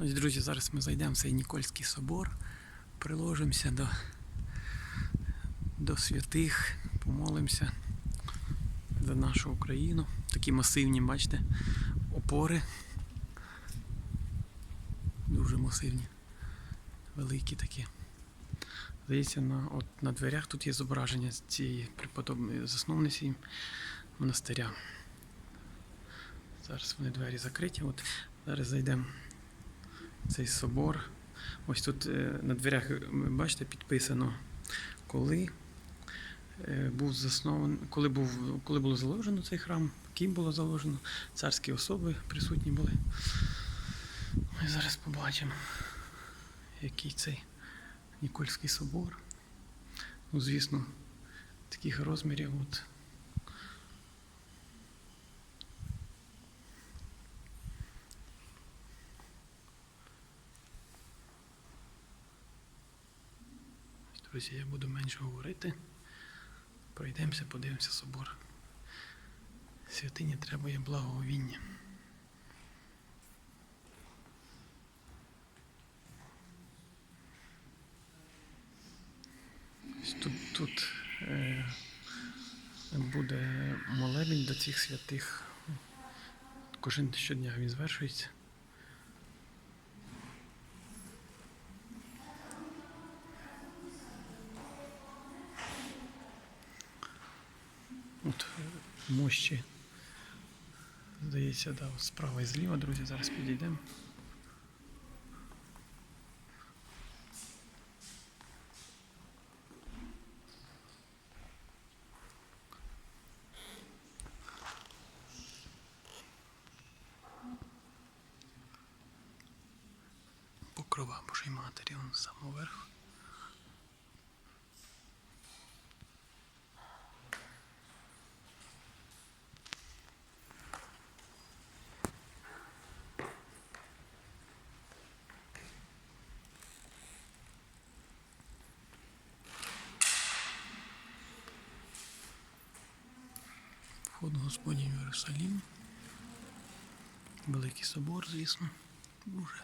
Ось, друзі, зараз ми зайдемо в цей Нікольський собор, приложимося до, до святих, помолимося за нашу Україну. Такі масивні, бачите, опори. Дуже масивні. Великі такі. Здається, на, от, на дверях тут є зображення цієї преподобної засновниці монастиря. Зараз вони двері закриті. От зараз зайдемо цей собор. Ось тут е, на дверях, е, бачите, підписано, коли е, був заснований, коли, був, коли було заложено цей храм, ким було заложено, царські особи присутні були. Ми зараз побачимо, який цей Нікольський собор. Ну, звісно, таких розмірів. От. Друзі, я буду менше говорити. Пройдемося, подивимося собор. Святині треба є благоговіння. Ось Тут, тут е, буде молебень до цих святих. Кожен щодня він звершується. От мощі. Здається, да, справа і зліва, друзі, зараз підійдемо. Покрова Божої Матері, он з. Вход Господній в Єрусалім. Великий собор, звісно. Дуже